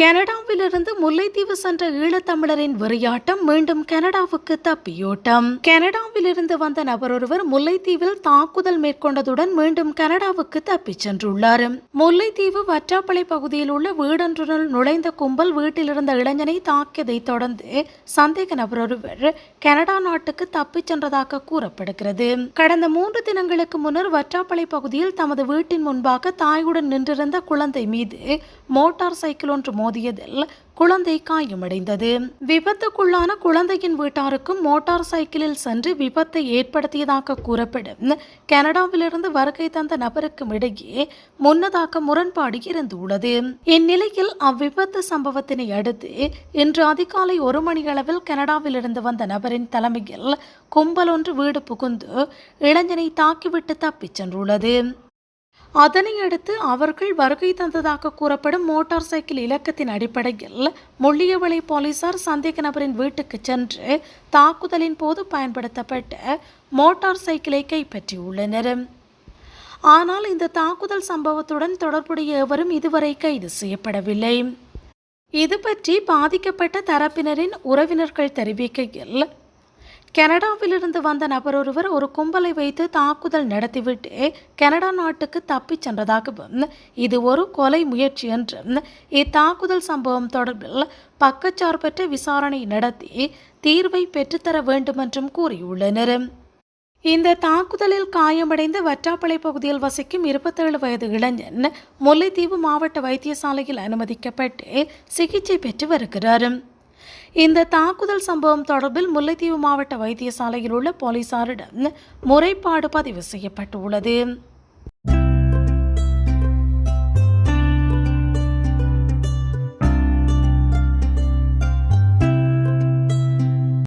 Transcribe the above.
Canada கனடாவிலிருந்து முல்லைத்தீவு சென்ற ஈழத்தமிழரின் வெறியாட்டம் மீண்டும் கனடாவுக்கு தப்பியோட்டம். கனடாவிலிருந்து வந்த நபர் ஒருவர் முல்லைத்தீவில் தாக்குதல் மேற்கொண்டதுடன் மீண்டும் கனடாவுக்கு தப்பிச் சென்றுள்ளார். முல்லைத்தீவு வற்றாப்பளை பகுதியில் உள்ள வீடொன்றுடன் நுழைந்த கும்பல் வீட்டிலிருந்த இளைஞனை தாக்கியதை தொடர்ந்து சந்தேக நபர் ஒருவர் கனடா நாட்டுக்கு தப்பிச் சென்றதாக கூறப்படுகிறது. கடந்த மூன்று தினங்களுக்கு முன்னர் வற்றாப்பளை பகுதியில் தமது வீட்டின் முன்பாக தாயுடன் நின்றிருந்த குழந்தை மீது மோட்டார் சைக்கிள் ஒன்று மோதியதில் குழந்தை காயமடைந்தது. விபத்துக்குள்ளான குழந்தையின் வீட்டாருக்கும் மோட்டார் சைக்கிளில் சென்று விபத்தை ஏற்படுத்தியதாக கூறப்படும். கனடாவிலிருந்து வருகை தந்த நபருக்கும் இடையே முன்னதாக முரண்பாடு இருந்துள்ளது. இந்நிலையில் அவ்விபத்து சம்பவத்தினை அடுத்து இன்று அதிகாலை ஒரு மணியளவில் கனடாவிலிருந்து வந்த நபரின் தலைமையில் கும்பல் ஒன்று வீடு புகுந்து இளைஞனை தாக்கிவிட்டு தப்பிச் சென்றுள்ளது. அதனை அடுத்து அவர்கள் வருகை தந்ததாக கூறப்படும் மோட்டார் சைக்கிள் இலக்கத்தின் அடிப்படையில் முள்ளியவளை போலீசார் சந்தேக நபரின் வீட்டுக்கு சென்று தாக்குதலின் போது பயன்படுத்தப்பட்ட மோட்டார் சைக்கிளை கைப்பற்றியுள்ளனர். ஆனால் இந்த தாக்குதல் சம்பவத்துடன் தொடர்புடைய எவரும் இதுவரை கைது செய்யப்படவில்லை. இது பற்றி பாதிக்கப்பட்ட தரப்பினரின் உறவினர்கள் தெரிவிக்கையில் கனடாவிலிருந்து வந்த நபர் ஒருவர் ஒரு கும்பலை வைத்து தாக்குதல் நடத்திவிட்டு கனடா நாட்டுக்கு தப்பிச் சென்றதாகவும் இது ஒரு கொலை முயற்சி என்றும் இத்தாக்குதல் சம்பவம் தொடர்பில் பக்கச்சார்பற்ற விசாரணை நடத்தி தீர்வை பெற்றுத்தர வேண்டுமென்றும் கூறியுள்ளனர். இந்த தாக்குதலில் காயமடைந்த வற்றாப்பளை பகுதியில் வசிக்கும் இருபத்தேழு வயது இளைஞன் முல்லைத்தீவு மாவட்ட வைத்தியசாலையில் அனுமதிக்கப்பட்டு சிகிச்சை பெற்று வருகிறார். இந்த தாக்குதல் சம்பவம் தொடர்பில் முல்லைத்தீவு மாவட்ட வைத்தியசாலையில் உள்ள போலீசாரிடம் முறைப்பாடு பதிவு செய்யப்பட்டுள்ளது.